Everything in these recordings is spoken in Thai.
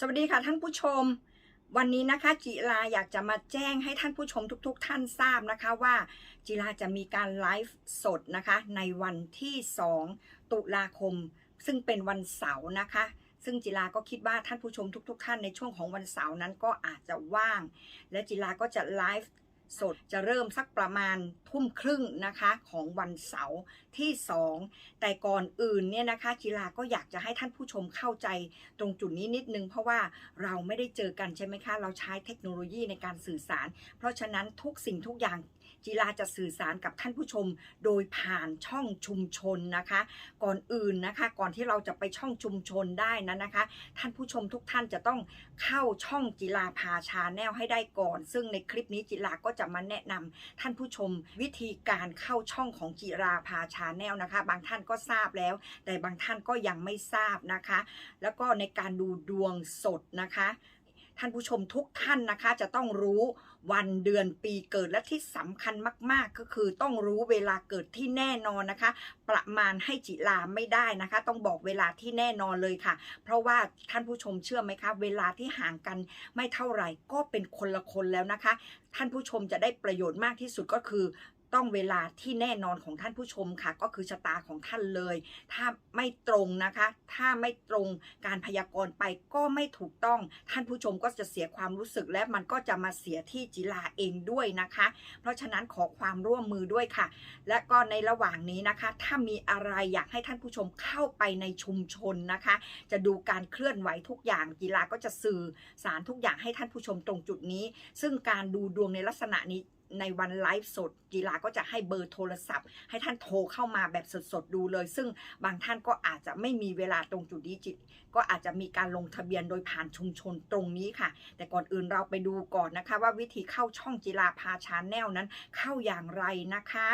สวัสดีค่ะท่านผู้ชม วันนี้นะคะจิราอยากจะมาแจ้งให้ท่านผู้ชมทุกๆทท่านทราบนะคะว่าจิราจะมีการไลฟ์สดนะคะในวันที่ 2 ตุลาคม ซึ่งเป็นวันเสาร์นะคะ ซึ่งจิราก็คิดว่าท่านผู้ชมทุก ๆ ท่านในช่วงของวันเสาร์นั้นก็อาจจะว่าง และจิราก็จะไลฟ์ สดจะเริ่มสักประมาณทุ่มครึ่งนะคะของวันเสาร์ที่ 2 แต่ก่อนอื่นเนี่ยนะคะจิราก็อยากจะให้ท่านผู้ชมเข้าใจตรงจุดนี้นิดนึง เพราะว่าเราไม่ได้เจอกันใช่ไหมคะ เราใช้เทคโนโลยีในการสื่อสาร เพราะฉะนั้นทุกสิ่งทุกอย่างจิราจะสื่อสารกับท่านผู้ชมโดยผ่านช่องชุมชนนะคะ ก่อนอื่นนะคะ ก่อนที่เราจะไปช่องชุมชนได้นั้นนะคะ ท่านผู้ชมทุกท่านจะต้องเข้าช่องจิราพาชาแนลให้ได้ก่อน ซึ่งในคลิปนี้จิราก็จะมาแนะนำท่านผู้ชมวิธีการเข้าช่องของจิราพาชาแนลนะคะ บางท่านก็ทราบแล้ว แต่บางท่านก็ยังไม่ทราบนะคะ แล้วก็ในการดูดวงสดนะคะ ท่านผู้ชมทุกท่านนะคะ จะต้องรู้วันเดือนปีเกิดและที่สำคัญมาก ๆ ก็คือต้องรู้เวลาเกิดที่แน่นอนนะคะ ประมาณให้จิลาไม่ได้นะคะ ต้องบอกเวลาที่แน่นอนเลยค่ะ เพราะว่าท่านผู้ชมเชื่อไหมคะ เวลาที่ห่างกันไม่เท่าไหร่ก็เป็นคนละคนแล้วนะคะ ท่านผู้ชมจะได้ประโยชน์มากที่สุดก็คือ ต้องเวลาที่แน่นอนของท่านผู้ชมค่ะ ก็คือชะตาของท่านเลย ถ้าไม่ตรงนะคะ ถ้าไม่ตรงการพยากรณ์ไปก็ไม่ถูกต้องท่านผู้ชมก็จะเสียความรู้สึกและมันก็จะมาเสียที่จิลาเองด้วยนะคะ เพราะฉะนั้นขอความร่วมมือด้วยค่ะ และก็ในระหว่างนี้นะคะ ถ้ามีอะไรอยากให้ท่านผู้ชมเข้าไปในชุมชนนะคะ จะดูการเคลื่อนไหวทุกอย่างกีฬาก็จะสื่อสารทุกอย่างให้ท่านผู้ชมตรงจุดนี้ ซึ่งการดูดวงในลักษณะนี้ ในวันไลฟ์สดกีฬาก็จะให้เบอร์โทรศัพท์ ให้ท่านโทรเข้ามาแบบสดๆดูเลย ซึ่งบางท่านก็อาจจะไม่มีเวลาตรงจุดนี้จิต ก็อาจจะมีการลงทะเบียนโดยผ่านชุมชนตรงนี้ค่ะ แต่ก่อนอื่นเราไปดูก่อนนะคะ ว่าวิธีเข้าช่องจีราพาชาแนลนั้นเข้าอย่างไรนะคะ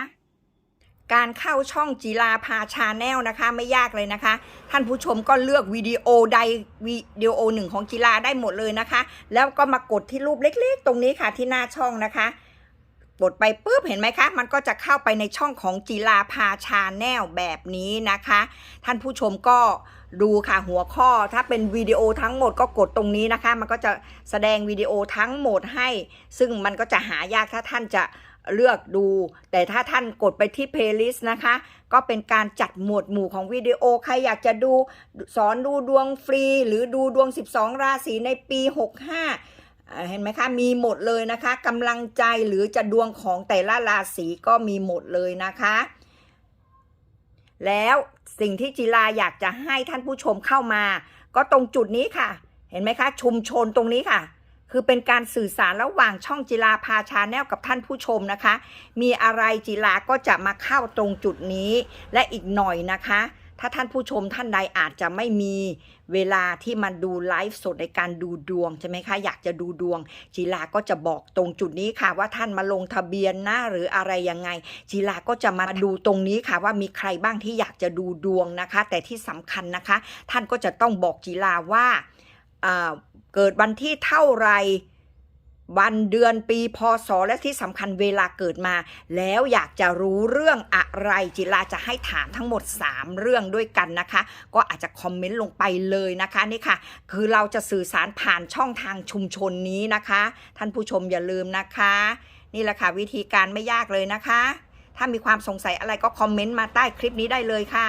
การเข้าช่องจีราพาชาแนลนะคะไม่ยากเลยนะคะ ท่านผู้ชมก็เลือกวิดีโอใดวิดีโอหนึ่งของกีฬาได้หมดเลยนะคะ แล้วก็มากดที่รูปเล็กๆ ตรงนี้ค่ะที่หน้าช่องนะคะ กดไปปุ๊บเห็นไหมคะ มันก็จะเข้าไปในช่องของจีราพาชาแนลแบบนี้นะคะ ท่านผู้ชมก็ดูค่ะหัวข้อถ้าเป็นวิดีโอทั้งหมดก็กดตรงนี้นะคะ มันก็จะแสดงวิดีโอทั้งหมดให้ ซึ่งมันก็จะหายากถ้าท่านจะเลือกดู แต่ถ้าท่านกดไปที่เพลย์ลิสต์นะคะ ก็เป็นการจัดหมวดหมู่ของวิดีโอ ใครอยากจะดูสอนดูดวงฟรี หรือดูดวง 12 ราศีในปี 65อ่า เห็นไหมคะมีหมดเลยนะคะกำลังใจหรือจะดวงของแต่ละราศีก็มีหมดเลยนะคะ แล้วสิ่งที่จิราอยากจะให้ท่านผู้ชมเข้ามา ก็ตรงจุดนี้ค่ะ เห็นไหมคะ ชุมชนตรงนี้ค่ะ คือเป็นการสื่อสารระหว่างช่องจิราพาชาแนลกับท่านผู้ชมนะคะ มีอะไรจิราก็จะมาเข้าตรงจุดนี้และอีกหน่อยนะคะ ถ้าท่านผู้ชมท่านใดอาจจะไม่มีเวลาที่มาดูไลฟ์สดในการดูดวงใช่ไหมคะ อยากจะดูดวงจีลาก็จะบอกตรงจุดนี้ค่ะ ว่าท่านมาลงทะเบียนนะหรืออะไรยังไงจีลาก็จะมาดูตรงนี้ค่ะ ว่ามีใครบ้างที่อยากจะดูดวงนะคะ แต่ที่สำคัญนะคะ ท่านก็จะต้องบอกจีลาว่าเกิดวันที่เท่าไหร วันเดือนปีพศและที่สำคัญเวลาเกิดมา แล้วอยากจะรู้เรื่องอะไรจิลาจะให้ถามทั้งหมด 3 เรื่องด้วยกันนะคะ ก็อาจจะคอมเมนต์ลงไปเลยนะคะนี่ค่ะ คือเราจะสื่อสารผ่านช่องทางชุมชนนี้นะคะ ท่านผู้ชมอย่าลืมนะคะ นี่แหละค่ะวิธีการไม่ยากเลยนะคะ ถ้ามีความสงสัยอะไรก็คอมเมนต์มาใต้คลิปนี้ได้เลยค่ะ